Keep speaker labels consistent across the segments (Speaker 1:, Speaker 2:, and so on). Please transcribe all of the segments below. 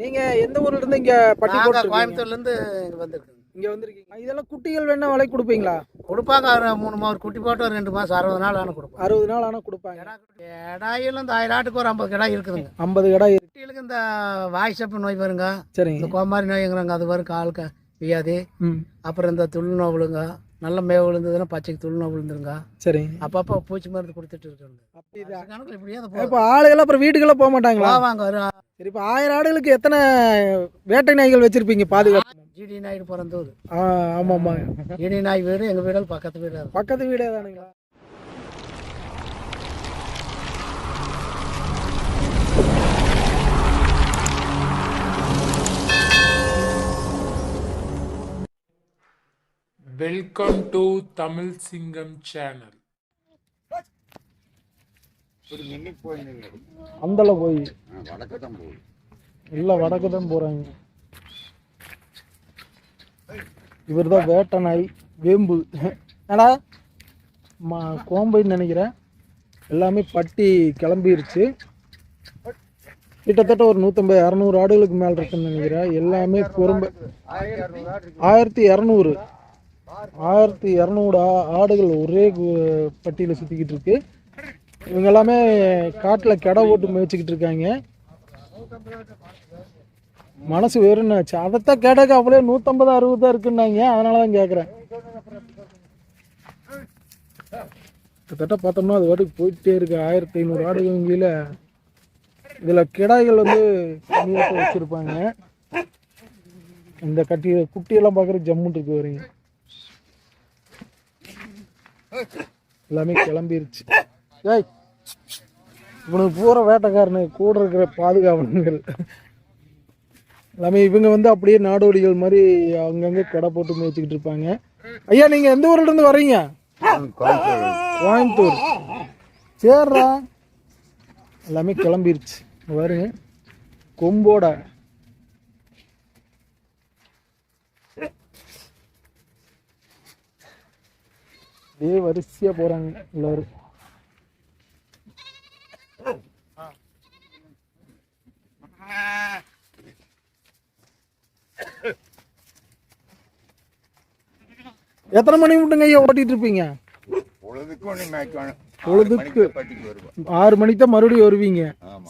Speaker 1: நீங்க எந்த ஊர்ல இருந்து இங்க பட்டி
Speaker 2: நாங்கள்
Speaker 1: போட்டு
Speaker 2: கோயம்புத்தூர்லேருந்து இங்கே வந்திருக்கோம்
Speaker 1: இங்க வந்திருக்கீங்க இதெல்லாம் குட்டிகள் வேணா விலை கொடுப்பீங்களா?
Speaker 2: கொடுப்பாங்க ஒரு மூணு மா ஒரு குட்டி போட்டு ஒரு ரெண்டு மாதம் அறுபது நாள் ஆனால் கொடுப்பாங்க.
Speaker 1: அறுபது நாள் ஆனா கொடுப்பாங்க.
Speaker 2: கிடாயில் இந்த ஆயிரம் ஆட்டுக்கு ஒரு ஐம்பது கிடாய் இருக்குதுங்க.
Speaker 1: ஐம்பது கடை
Speaker 2: குட்டிகளுக்கு இந்த வாய்ஸப்பு நோய் வருங்க.
Speaker 1: சரிங்க.
Speaker 2: இந்த கோமாரி நோய்ங்கிறாங்க அது வரும் காலுக்கு வியாதி. அப்புறம் இந்த துள் நோய் விழுங்க நல்ல மேவு விழுந்ததுன்னா பச்சைக்கு துள் நோய் விழுந்துருங்க.
Speaker 1: சரிங்க
Speaker 2: அப்பப்போ பூச்சி மருந்து கொடுத்துட்டு இருக்காங்க கணக்கில் இப்படியே
Speaker 1: இப்ப ஆளுகள் அப்புறம் வீட்டுக்கெல்லாம் போக மாட்டாங்களா?
Speaker 2: போவாங்க ஒரு
Speaker 1: சரி இப்ப ஆயிரம் ஆடுகளுக்கு எத்தனை வேட்டை நாய்கள் வச்சிருப்பீங்க பாதுகாப்பு?
Speaker 2: ஜிடி நாயுடு பிறந்தூர்
Speaker 1: ஆ ஆமா ஆமா
Speaker 2: ஜிடி நாய் வீடு எங்கள் வீடு பக்கத்து வீடு.
Speaker 1: பக்கத்து வீடே தானுங்களா?
Speaker 3: வெல்கம் டு தமிழ் சிங்கம் சேனல்
Speaker 1: அந்தல போய். இல்ல வடக்கு தான் போறாங்க இவர் தான் வேட்டை நாய் வேம்பு. ஏடா மா கோம்பைன்னு நினைக்கிறேன். எல்லாமே பட்டி கிளம்பிருச்சு. கிட்டத்தட்ட ஒரு நூற்றம்பது இரநூறு ஆடுகளுக்கு மேலே இருக்குன்னு நினைக்கிறேன். எல்லாமே குறும்ப. ஆயிரத்தி இரநூறு ஆயிரத்தி இரநூறு ஆடுகள் ஒரே பட்டியில் சுற்றிக்கிட்டு இருக்கு. இவங்க எல்லாமே காட்டில் கெடை ஓட்டு முயற்சிக்கிட்டு இருக்காங்க. மனசு வெறும்னாச்சு அதைத்தான் கேட்டாக்க அப்படியே நூற்றம்பது அறுபது தான் இருக்குன்னாங்க. அதனால தான் கேட்குறேன் கிட்டத்தட்ட பார்த்தோம்னா அது வாட்டுக்கு போயிட்டே இருக்கு. ஆயிரத்தி ஐநூறு ஆடுகள் வங்கியில் இதில் கிடாய்கள் வந்து கம்மியாக வச்சுருப்பாங்க. இந்த கட்டி குட்டியெல்லாம் பார்க்குற ஜம்முன்னு இருக்கு வரீங்க எல்லாமே கிளம்பிருச்சு. ஏய் இவனுக்கு பூரா வேட்டைக்காரனு கூட இருக்கிற பாதுகாவலர்கள். எல்லாமே இவங்க வந்து அப்படியே நாடோடிகள் மாதிரி அங்கங்கே கடை போட்டு மேய்ச்சிக்கிட்டு இருப்பாங்க. ஐயா நீங்கள் எந்த ஊர்ல இருந்து வர்றீங்க? கோயம்புத்தூர். சேர்றா. எல்லாமே கிளம்பிருச்சு. பாருங்க. கொம்போட இதே வரிசையா போறாங்க எல்லாரும். எத்தனை மணி மட்டுங்க ஐயா ஓட்டிட்டு இருப்பீங்க? பொழுதுக்கு ஆறு மணிக்கு தான் மறுபடியும் வருவீங்க.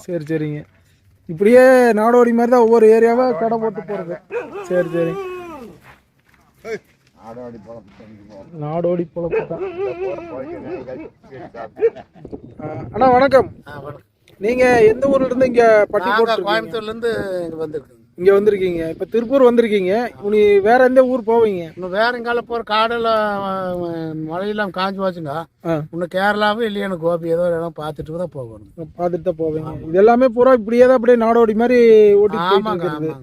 Speaker 1: சரி சரிங்க. இப்படியே நாடோடி மாதிரி தான் ஒவ்வொரு ஏரியாவா கடை போட்டு போறது. சரி சரி.
Speaker 4: பழப்பு
Speaker 1: நாடோடி பொழப்பு தான். அண்ணா வணக்கம். நீங்க எந்த ஊர்ல இருந்து இங்க பட்டி
Speaker 2: நாங்கள்
Speaker 1: போட்டு
Speaker 2: கோயம்புத்தூர்லேருந்து இங்கே வந்திருக்கோங்க.
Speaker 1: இங்க வந்திருக்கீங்க. இப்ப திருப்பூர் வந்திருக்கீங்க. நீ வேற எந்த ஊர் போவீங்க?
Speaker 2: இன்னும் வேற எங்கால போகிற காடில் மழையெல்லாம் காஞ்சி போச்சுங்க.
Speaker 1: ஆ.
Speaker 2: இன்னும் கேரளாவும் இல்லையா எனக்கு கோபி. ஏதோ ஒரு இடம் பார்த்துட்டு தான் போகணும்.
Speaker 1: பார்த்துட்டு தான் போவீங்க. இது எல்லாமே பூரா இப்படியே தான் அப்படியே நாடோடி மாதிரி ஓட்டி
Speaker 2: ஆமாங்க ஆமாங்க.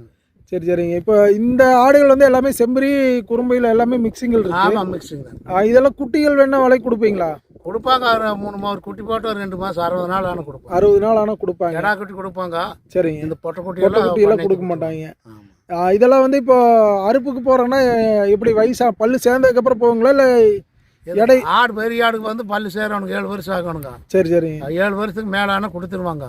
Speaker 1: சரி சரிங்க. இப்போ இந்த ஆடுகள் வந்து எல்லாமே செம்பரி குறும்பையில் எல்லாமே மிக்சிங்கள் இருக்கு.
Speaker 2: ஆமாம் மிக்சிங் தான்.
Speaker 1: ஆ, இதெல்லாம் குட்டிகள் வேணா விலை கொடுப்பீங்களா?
Speaker 2: கொடுப்பாங்க ஒரு மூணு மா ஒரு குட்டி போட்டு ஒரு ரெண்டு மாதம் அறுபது நாள் ஆனால் கொடுப்பாங்க.
Speaker 1: அறுபது நாள் ஆனால் கொடுப்பாங்க.
Speaker 2: கிடா குட்டி கொடுப்பாங்க.
Speaker 1: சரிங்க.
Speaker 2: இந்த பொட்டை குட்டி எல்லாம்
Speaker 1: கொடுக்க மாட்டாங்க. இதெல்லாம் வந்து இப்போ அறுப்புக்கு போறோன்னா எப்படி வயசா பல்லு சேர்ந்ததுக்கு அப்புறம் போவீங்களா இல்லை எடை?
Speaker 2: ஆடு பெரிய ஆடுக்கு வந்து பல்லு சேரணுங்க ஏழு வருஷம் ஆகணுங்க.
Speaker 1: சரி சரிங்க.
Speaker 2: ஏழு வருஷத்துக்கு மேலே ஆனால் கொடுத்துருவாங்க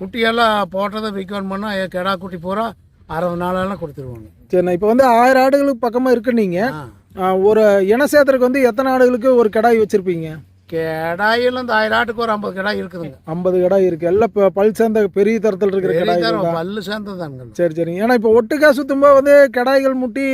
Speaker 2: குட்டியெல்லாம் போட்டதை விற்கணும்னா கிடா குட்டி பூரா அறுபது நாளெல்லாம் கொடுத்துருவாங்க.
Speaker 1: சரிண்ணா இப்போ வந்து ஆயிரம் ஆடுகளுக்கு பக்கமாக இருக்கு நீங்க.
Speaker 2: ஆ.
Speaker 1: ஆ, ஒரு இன சேத்திரக்கு வந்து எத்தனை ஆடுகளுக்கு ஒரு கடாய் வச்சிருப்பீங்க?
Speaker 2: கிடாயில் இந்த ஆயிரம் ஆட்டுக்கு ஒரு ஐம்பது கிடாய் இருக்குதுங்க.
Speaker 1: ஐம்பது கடாய் இருக்கு. எல்லாம் இப்போ பல் சேர்ந்த பெரிய தரத்தில் இருக்கிற கடாய்
Speaker 2: பல்லு சேர்ந்ததாங்க
Speaker 1: சரி சரிங்க ஏன்னா இப்போ ஒட்டுக்கா சுத்தும்போது வந்து கடாய்கள் முட்டி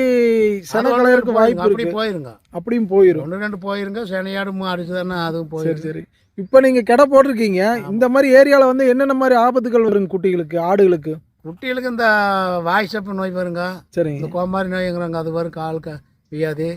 Speaker 1: சென கலையறதுக்கு வாய்ப்பு
Speaker 2: அப்படி போயிருங்க.
Speaker 1: அப்படியும் போயிடும்
Speaker 2: ஒன்று ரெண்டு போயிருங்க சனியாடு அடிச்சுதானே அதுவும்
Speaker 1: சரி
Speaker 2: போயிருக்கு
Speaker 1: சரி. இப்போ நீங்க கடை போட்டிருக்கீங்க. இந்த மாதிரி ஏரியால வந்து என்னென்ன மாதிரி ஆபத்துகள் வருங்க குட்டிகளுக்கு ஆடுகளுக்கு?
Speaker 2: குட்டிகளுக்கு இந்த வாய்ஸப்பு நோய் வருங்க.
Speaker 1: சரிங்க.
Speaker 2: இந்த கோமாரி நோய்ங்கிறாங்க அது வரும் காலுக்கு வியாதி.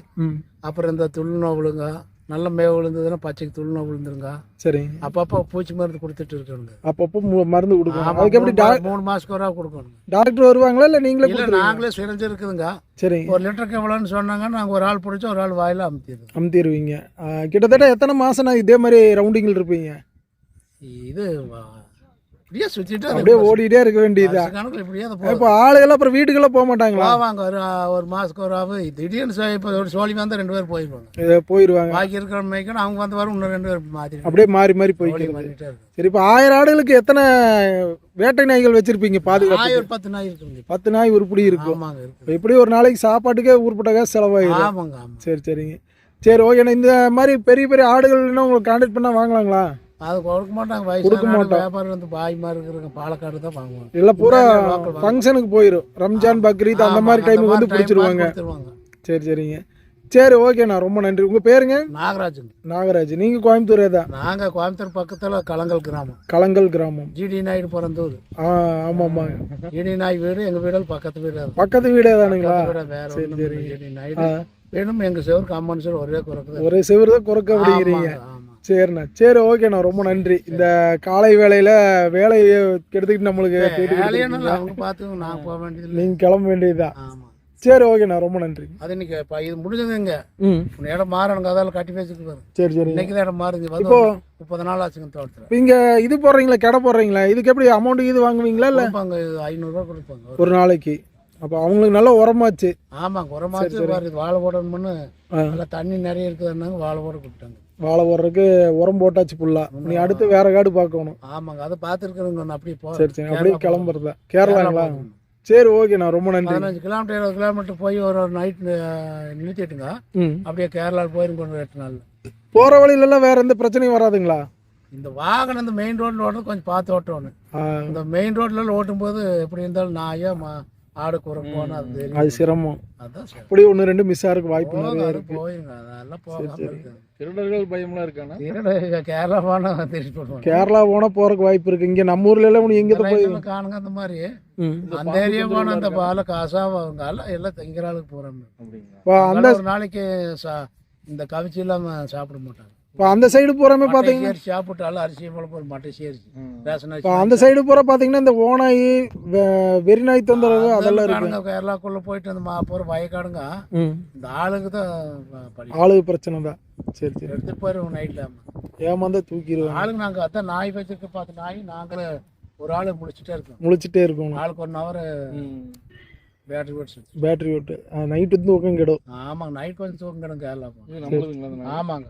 Speaker 2: அப்புறம் இந்த துள் நோய் விழுங்க. நல்ல மேவு விழுந்ததுன்னா பச்சைக்கு துள் நோய் விழுந்துருங்க.
Speaker 1: சரிங்க.
Speaker 2: அப்பப்போ பூச்சி மருந்து கொடுத்துட்டு இருக்கணுங்க.
Speaker 1: அப்பப்போ மருந்து கொடுக்கணும். அதுக்கு எப்படி
Speaker 2: மூணு மாசத்துக்கு ஒரு கொடுக்கணும்
Speaker 1: டாக்டர் வருவாங்களா? இல்லை நீங்களே
Speaker 2: இல்ல நாங்களே சிரிஞ்சு இருக்குதுங்க
Speaker 1: சரிங்க.
Speaker 2: ஒரு லிட்டருக்கு எவ்வளோன்னு சொன்னாங்க நாங்கள் ஒரு ஆள் பிடிச்சோம் ஒரு ஆள் வாயில அமுத்திடுது.
Speaker 1: அமுத்திடுவீங்க. கிட்டத்தட்ட எத்தனை மாசம் நான் இதே மாதிரி ரவுண்டிங்கில் இருப்பீங்க?
Speaker 2: இது இப்படியே சுத்திட்டு
Speaker 1: அப்படியே ஓடிட்டே இருக்க வேண்டியதா
Speaker 2: கணக்கில் இப்படியே அதை போகும்
Speaker 1: இப்போ ஆளுகெல்லாம் அப்புறம் வீட்டுக்கெல்லாம் போக மாட்டாங்களா?
Speaker 2: போவாங்க. ஒரு ஒரு மாசத்துக்கு ஒரு ஆகு திடீர்னு இப்போ ஒரு சோழி வந்தால் ரெண்டு பேர் போயிடுவாங்க
Speaker 1: இதை போயிடுவாங்க
Speaker 2: பாக்கி இருக்கிற மேய்க்கணும் அவங்க வந்து வரும் இன்னும் ரெண்டு பேர் மாற்றி
Speaker 1: அப்படியே மாறி மாறி
Speaker 2: இருக்கு.
Speaker 1: சரி இப்போ ஆயிரம் ஆடுகளுக்கு எத்தனை வேட்டை நாய்கள் வச்சிருப்பீங்க பாதுகாப்பு
Speaker 2: ஒரு பத்து நாய் இருக்குங்க
Speaker 1: பத்து நாய் உருப்படி இருக்கும் எப்படி ஒரு நாளைக்கு சாப்பாட்டுக்கே ஊர்பட்ட காசு செலவாயிடும்
Speaker 2: ஆமாங்க
Speaker 1: சரி சரிங்க. சரி ஓகேண்ணா இந்த மாதிரி பெரிய பெரிய ஆடுகள்னா உங்களுக்கு கான்டாக்ட் பண்ணால் வாங்கலாங்களா?
Speaker 2: அது கொடுக்க மாட்டாங்க.
Speaker 1: கொடுக்க மாட்டோம்.
Speaker 2: வியாபாரம் வந்து பாய் மாதிரி இருக்கிறவங்க பாலக்காடு தான் வாங்குவாங்க.
Speaker 1: இல்லை பூரா. ஃபங்க்ஷனுக்கு போயிடும் ரம்ஜான் பக்ரீத் அந்த மாதிரி டைமுக்கு வந்து பிடிச்சிருவாங்க. சரி சரிங்க. சரி ஓகேண்ணா ரொம்ப நன்றி. உங்கள் பேருங்க?
Speaker 2: நாகராஜுங்க.
Speaker 1: நாகராஜ். நீங்கள் கோயம்புத்தூரே தான்?
Speaker 2: நாங்க கோயம்புத்தூர் பக்கத்துல கலங்கல் கிராமம்.
Speaker 1: கலங்கல் கிராமம்.
Speaker 2: ஜிடி நாயுடு பிறந்தூர்.
Speaker 1: ஆ ஆமாம் ஆமாங்க
Speaker 2: ஜிடி நாய் வீடு எங்க வீடு பக்கத்து வீடு.
Speaker 1: பக்கத்து வீடே தானுங்களா?
Speaker 2: வேற இல்லை. ஜிடி நாயுடு. வேணும் எங்க சேவருக்கு அம்மன் சேவர் ஒரே குறைக்குது
Speaker 1: ஒரே செவரு தான் குறைக்க அப்படிங்கிறீங்க. சரிண்ணா. சரி ஓகேண்ணா ரொம்ப நன்றி. இந்த காலை வேளையில வேலையை கெடுத்துக்கிட்டு நம்மளுக்கு
Speaker 2: பார்த்து நான் போக வேண்டியது
Speaker 1: நீங்க கிளம்ப வேண்டியதுதான். சரி ஓகேண்ணா ரொம்ப நன்றி.
Speaker 2: அது இன்னைக்கு இப்ப இது முடிஞ்சதுங்க.
Speaker 1: ம்.
Speaker 2: உன் இடம் மாறணுங்க. அதால கட்டி பாரு.
Speaker 1: சரி சரி.
Speaker 2: இன்னைக்கு தான் இடம் மாறுது.
Speaker 1: இப்போ-
Speaker 2: முப்பது நாள் ஆச்சுங்க தோட்டத்தில்.
Speaker 1: இங்க இது போடுறீங்களா? கடை போடுறீங்களா? இதுக்கு எப்படி அமௌண்ட் இது வாங்குவீங்களா? இல்ல?
Speaker 2: இது ஐநூறுரூவா கொடுப்பாங்க.
Speaker 1: ஒரு நாளைக்கு. அப்போ அவங்களுக்கு நல்ல உரமாச்சு.
Speaker 2: ஆமாங்க. இது வாழை போடணும்னு. நல்லா தண்ணி நிறைய இருக்குதுன்னாங்க. வாழை போட கொடுத்தாங்க.
Speaker 1: வாழை போடுறதுக்கு உரம் போட்டாச்சு ஃபுல்லா நீ அடுத்து வேற காடு பார்க்கணும்.
Speaker 2: ஆமாங்க அதை பார்த்துருக்குறேங்க அப்படியே போ
Speaker 1: சரி சரி அப்படியே
Speaker 2: கேரளா
Speaker 1: கிளம்புறதா கேரளாங்களா? சரி ஓகேண்ணா ரொம்ப நன்றி.
Speaker 2: பதினஞ்சு கிலோமீட்டர் இருபது கிலோமீட்டர் போய் ஒரு ஒரு நைட் நிறுத்திட்டுங்க. அப்படியே கேரளாவில் போயிருங்க ஒரு எட்டு நாள்
Speaker 1: போற வழியில எல்லாம் வேற எந்த பிரச்சனையும் வராதுங்களா?
Speaker 2: இந்த வாகனம் இந்த மெயின் ரோட்டில் ஓட்டணும் கொஞ்சம் பார்த்து ஓட்டணும். இந்த மெயின் ரோட்ல ஓட்டும்போது எப்படி இருந்தாலும் நாயோ மா ஆடு குறை போனால் அது தெரியும்.
Speaker 1: அது சிரமம்.
Speaker 2: அதான் சரி
Speaker 1: அப்படி ஒன்று ரெண்டு மிஸ் ஆகிறதுக்கு வாய்ப்பு நிறைய இருக்கு.
Speaker 2: போயிருங்க. அதெல்லாம் போகாம இருக்கு
Speaker 4: திருடர்கள் பயம்லாம் இருக்கானா
Speaker 2: திருட கேரளா போனால் திருட்டு போடுவாங்க
Speaker 1: கேரளா போனா போறதுக்கு வாய்ப்பு இருக்கு. இங்க நம்ம ஊர்ல எல்லாம் உனக்கு எங்க போய்
Speaker 2: காணுங்க அந்த மாதிரி. அந்த ஏரியா போன அந்த பால காசாக அவங்க எல்லாம் திங்கிற ஆளுக்கு போகிறாங்க
Speaker 4: அப்படிங்களா?
Speaker 1: அந்த
Speaker 2: நாளைக்கு சா- இந்த கவிச்சி இல்லாம சாப்பிட மாட்டாங்க.
Speaker 1: இப்போ அந்த சைடு பாத்தீங்கன்னா
Speaker 2: சேரி சாப்பிட்டாலும் அரிசி போல போய் மட்டை சேரிச்சு. ரேஷன்
Speaker 1: இப்போ அந்த சைடு போற பாத்தீங்கன்னா இந்த ஓனாய் வெ- வெறிநாய் தொந்தரவு அதெல்லாம் இருக்கு.
Speaker 2: கேரளாக்குள்ள போயிட்டு அந்த மா போகிற வயக்காடுங்க இந்த ஆளுக்கு தான் படி
Speaker 1: ஆளு பிரச்சனை தான். சரி சரி.
Speaker 2: எடுத்துட்டு போயிருவோம் நைட்ல
Speaker 1: ஏமாந்தா தூக்கிடுவாங்க.
Speaker 2: ஆளுங்க நாங்க அதான் நாய் வச்சிருக்க பார்த்து நாய் நாங்களே ஒரு ஆளு முடிச்சுட்டே இருக்கோம்.
Speaker 1: முழிச்சிட்டே இருக்கணும்
Speaker 2: ஆளுக்கு ஒன் ஹவர் பேட்டரி போட்டு
Speaker 1: பேட்டரி விட்டு நைட்டு வந்து உட்காந்து கிடும்.
Speaker 2: ஆமாங்க நைட் கொஞ்சம் தூக்கம் கிடங்க கேரளா? ஆமாங்க.